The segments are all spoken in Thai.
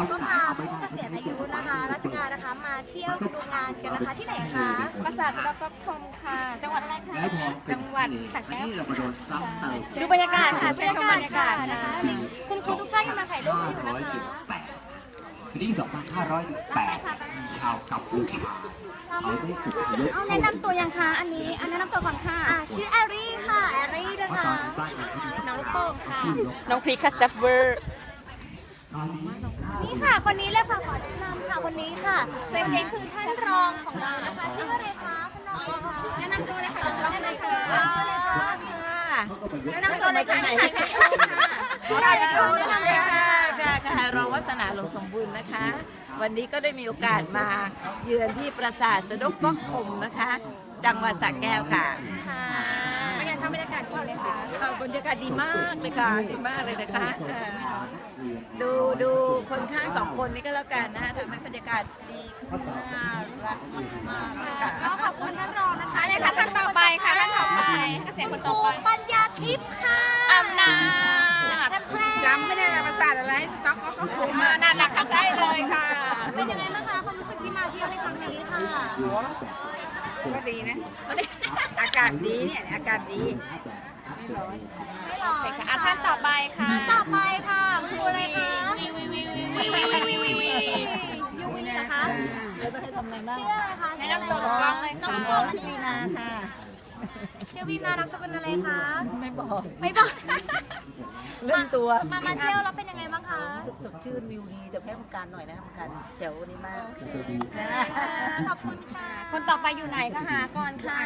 เราก็พาผู้เกษียณอายุนะคะราชการนะคะมาเที่ยวดูงานกันนะคะที่ไหนคะปราสาทสะดอกก๊อกทมค่ะ จังหวัดอะไรคะแล้วพอจังหวัดสระแก้วนี่เรามาโดนซ้ำเติมดูบรรยากาศค่ะเชิญชมบรรยากาศนะนะคะคะคุณครูทุกท่านกำลังถ่ายรูปอยู่นะ518คะปีนี้2518มีชาวกัมพูชาเขาได้ฝึกยกเอาแนะนำตัวยังคะอันนี้อันแนะนำตัวก่อนค่ะอ่าชื่อแอรี่ค่ะแอรี่นะเพราะคะตอนนี้บ้านเราที่มีน้องลูกโป่งค่ะชื่อยกน้องพริกค่ะแซฟเวอร์ตอ นี่ค่ะ คนนี้เลยค่ะขอแนะนำค่ะคนนี้ค่ะเป็นนี่คือท่านรองของเรานะคะชื่ออะไรคะท่านรองคะแนะนำตัวเลยค่ะน้องเลยค่ะเขาก็มาแนะนำตัวเลยค่ะถ่ายวิดีโอค่ะชื่ออะไรคะแนะนำเลยค่ะค่ะค่ะรองวัฒนาหลงสมบูรณ์นะคะ วันนี้ก็ได้มีโอกาสมาเยือนที่ปราสาทสะดกก๊อกทมนะคะ จังหวัดสระแก้วค่ะ บรรยากาศดีมากเลยค่ะดีมากเลยนะคะเอ่อดูดูคนข้างสองคนนี้ก็แล้วกันนะคะทำให้บรรยากาศดีขึ้นน่ารักมากๆค่ะ ก็ขอบคุณท่านรองนะคะอะไรคะท่านต่อไปค่ะท่านต่อไปเกษียณคนคต่รูอไปปัญญาทิพย์ค่ะอำนาจท่านแพร่จำไม่ได้นะภาษาอะไรต๊อกก็ก็คุ้มอ่านั่นแหละค่ะใช่เลยค่ะ เป็นยังไงบ้างคะความรู้สึกที่มาเที่ยวในครั้งนี้ค่ะ ก็ดีนะ อากาศดีเนี่ย อากาศดี ไม่ร้อนอะท่านต่อไปค่ะ ต่อไปค่ะครูอะไรคะวีวีวีวีวีวีวีวีวียูวีนะคะแล้วจะให้ทำอะไรบ้างชื่ออะไรคะแนะนำตัวกับกล้องเลยน้องค่ะโบชื่อวีนาค่ะ ชื่อวีนานามสกุลอะไรคะ ไม่บอก ไม่บอก เรื่องตัว มามาเที่ยวแล้วเป็นยังไงบ้างคะสสดชื่นวิวดีแต่แพ้ประการหน่อยนะคะประการแจ๋วนี้มากนะขอบคุณค่ะ คนต่อไปอยู่ไหนคะหาก่อนค่ะ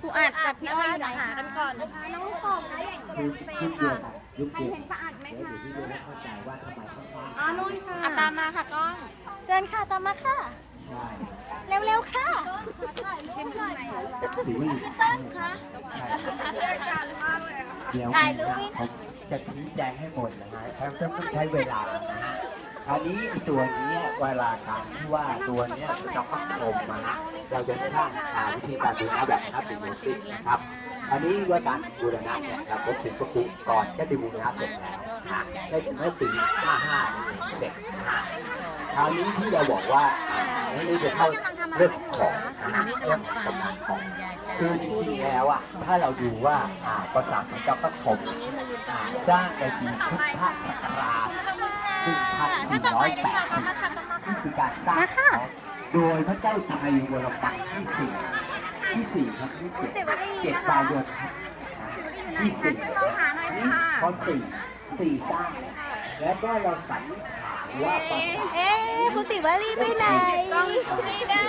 ครูอัดกับพี่อ้อยอยู่ไหนหาคะกันก่อนนะคะน้องลูกโป่งนะอย่างกับเฟรทุมกเดือค่ะนยุคใครเดือนเห็นสะอาดไหมคะเดี๋ยวที่จะได้เข้าใจว่าทำไมต้องสร้างอ๋อนู่นค่ะอะตามมาค่ะกล้อง เชิญค่ะตามมาค่ะ ใช่เร็วๆค่ะถือว่าพี่ต้นคะเดี๋ยวถ่ายรูปผมจะชี้แจงให้หมดนะฮะแล้วต้องใช้เวลานะฮะอันนี้ตัวนี้เวลาการที่ว่าตัวเนี้ยจะต้องชมมานะเราจะสร้างอ่าวิธีการบูรณะแบบทับเป็นโมซิกนะครับ อันนี้ว่าการบูรณะเนี่ยเราพบถึงประคุก่อนก็ได้บูรณะเสร็จแล้วนะ ได้แต่ไม่ตีห้าห้าเด็กคราวนี้ที่เราบอกว่านี่จะเข้าเรื่องของนะเรื่องกำลังของ คือจริงๆแล้วอะถ้าเราดูว่าอ่าประสาทของเจ้าพระพรมสร้างในปีพุทธศักราช1408นี่คือการสร้างโดยพระเจ้าชัยวรปักที่สี่ที่สี่ครับที่เจ็ดปลายเดือนครับที่สี่ข้อสี่ สี่สร้างแล้วก็เราสันนิษฐานว่าปราสาทเอ๊ะคุณสิวรีไปไหนไม่ได้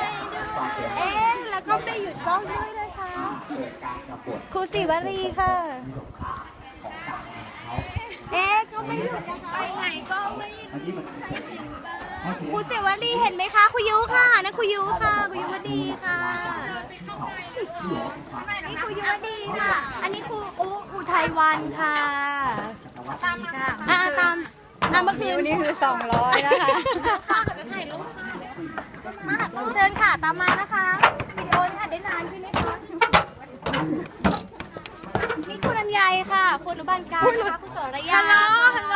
เอ๊ะแล้วก็ไปหยุดกล้องด้วยนะคะเกิดการกบฏครูสิวรีค่ะสงครามของต่างเขาเอ๊ะก็ไม่หยุดนะคะไปไหนก็ไม่อันนี้มันเพราะฉะ ครูนั้นสิวรีเห็นไหมคะครูยุค่ะนั่นครูยุค่ะครูยุวดีค่ะนี่ครูยุวดีค่ะ อันนี้ครูอุอุทัยวันค่ะตามมาค่ะอ่าตามอ่าเมื่อคืนนี่คือ200นะคะค่ะก็จะถ่ายรูปมาเชิญค่ะตามมานะคะวิดีโอนี่อัดได้นานใช่ไหมคะนี่คุณลำไยค่ะ คุณรุบันการนะคะคุณสรยาฮัลโหลฮัลโหล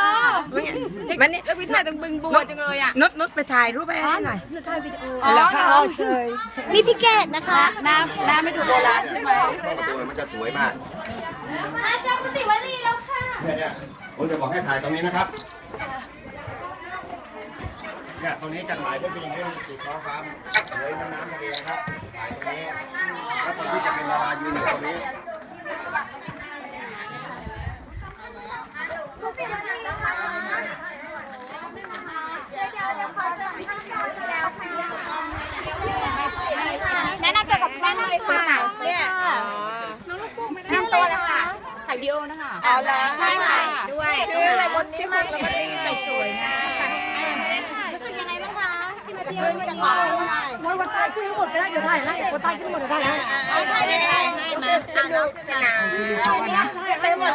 มันนี่แล้วพี่ถ่ายตรงบึงบัวจังเลยอะนุดนุดไปถ่ายรูปไปให้หน่อยหนูถ่ายวิดีโออ๋อเหรอเชยนี่พี่เกดนะคะน้ำน้ำไม่ดูโบราณใช่ไหมประตูมันจะสวยมากมาเจอคุณสิวลีแล้วค่ะเนี่ยเนี่ยผมจะบอกให้ถ่ายตรงนี้นะครับเนี่ยตรงนี้จะถ่ายเพื่อเป็นอย่างนี้ติดท้องฟ้าเลยน้ำน้ำทะเลนะครับถ่ายตรงนี้ แล้วคนที่จะเป็นดารายืนอยู่ตรงนี้ คุณสิวลีนะคะเดี๋ยวเดี๋ยวเดี๋ยวขอเจอท่านก่อนแล้วค่ะ แนะนำตัวกับแม่หน่อยค่ะ เนี่ย แนะนำตัวเลยค่ะ ถ่าย วิดีโอนะคะเอาละใช่ค่ะด้วยชื่ออะไรบนนี้มากสิรีสวยๆนะรู้สึกยังไงบ้างคะที่มาเที่ยววันนี้วันวันซ้ายขึ้นทั้งหมดก็ได้เดี๋ยวถ่ายให้วันใต้ขึ้นหมดเดี๋ยวถ่ายให้เอาถ่ายได้ไหมมาสนุกสนานไปหมด